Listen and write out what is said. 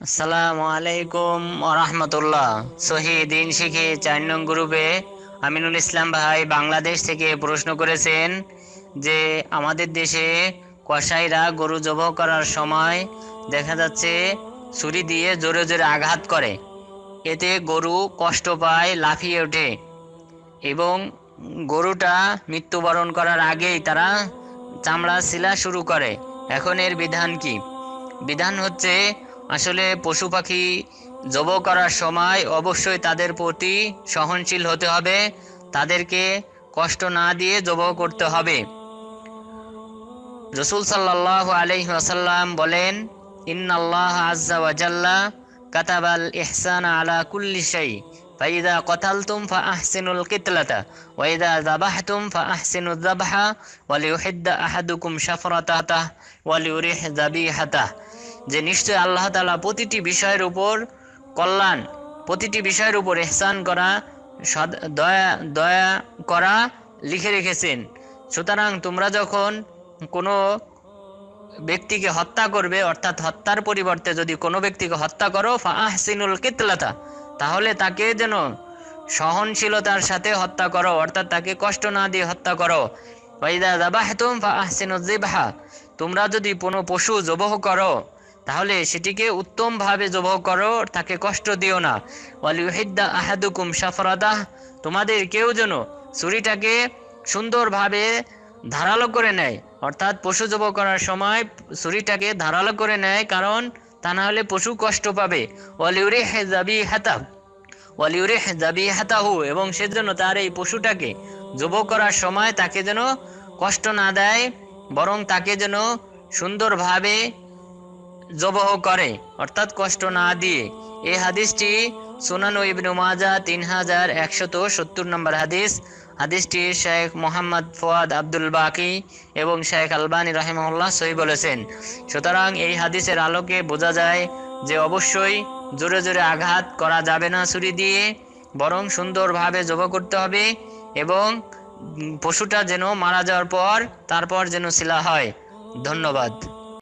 আসসালামু আলাইকুম রহমতুল্লাহ সহি দিন শিখে চার নং গ্রুপে আমিনুল ইসলাম ভাই বাংলাদেশ থেকে প্রশ্ন করেছেন যে, আমাদের দেশে কসাইরা গরু জবাই করার সময় দেখা যাচ্ছে ছুরি দিয়ে জোরে জোরে আঘাত করে। এতে গরু কষ্ট পায়, লাফিয়ে ওঠে এবং গরুটা মৃত্যুবরণ করার আগেই তারা চামড়া শিলা শুরু করে। এখন এর বিধান কি? বিধান হচ্ছে আসলে পশু পাখি জব করার সময় অবশ্যই তাদের প্রতি সহনশীল হতে হবে। তাদেরকে কষ্ট না দিয়ে জব করতে হবে। রসুল সাল্লাহ আলহি আসাল্লাম বলেন, ইন্নাল্লাহ আজ্জা ওয়াজাল্লা কাতাবাল ইহসান আলা কুল্লি শাই। ফাইদা কতালতুম ফা আহসিনুল কিতলাতা ওয়াইদা যাবাহতুম ফা আহসিনুল যাবহা ওয়ালিউহিদ্দা আহাদুকুম শাফরাতাহ ওয়ালিউরিহ যাবিহাতাহ। যে নিশ্চয় আল্লাহ তালা প্রতিটি বিষয়ের উপর কল্যাণ, প্রতিটি বিষয়ের উপর ইহসান করা দয়া দয়া করা লিখে রেখেছেন। সুতরাং তোমরা যখন কোনো ব্যক্তিকে হত্যা করবে, অর্থাৎ হত্যার পরিবর্তে যদি কোনো ব্যক্তিকে হত্যা করো ফাহসিনুল কিতলাতা, তাহলে তাকে যেন সহনশীলতার সাথে হত্যা করো, অর্থাৎ তাকে কষ্ট না দিয়ে হত্যা করো। ওয়াইদা যাবাহতুম ফাহসিনুজ জিবহা, তোমরা যদি কোনো পশু জবহ করো তাহলে সেটিকে উত্তমভাবে জবহ করো, তাকে কষ্ট দিও না। আহাদুকুম সাফরাদাহ, তোমাদের কেউ যেন ছুরিটাকে সুন্দরভাবে ধারালো করে নেয়। অর্থাৎ পশু জব করার সময় ছুরিটাকে ধারালো করে নেয়, কারণ তা না হলে পশু কষ্ট পাবে। ওয়ালিউরে হেজাবি হাতা ওয়ালিউরে হেজাবি হাতাহু এবং সেজন্য তার এই পশুটাকে জব করার সময় তাকে যেন কষ্ট না দেয়, বরং তাকে যেন সুন্দরভাবে জবহ করে, অর্থাৎ কষ্ট না দিয়ে। এই হাদিসটি সুনানু ইবনু মাজা তিন হাজার একশত সত্তর নম্বর হাদিস। হাদিসটি শেখ মোহাম্মদ ফোয়াদ আব্দুল বাকি এবং শেখ আলবানী রহিমউল্লাহ সহি বলেছেন। সুতরাং এই হাদিসের আলোকে বোঝা যায় যে অবশ্যই জোরে জোরে আঘাত করা যাবে না ছুরি দিয়ে, বরং সুন্দরভাবে জব করতে হবে এবং পশুটা যেন মারা যাওয়ার পর, তারপর যেন শিলা হয়। ধন্যবাদ।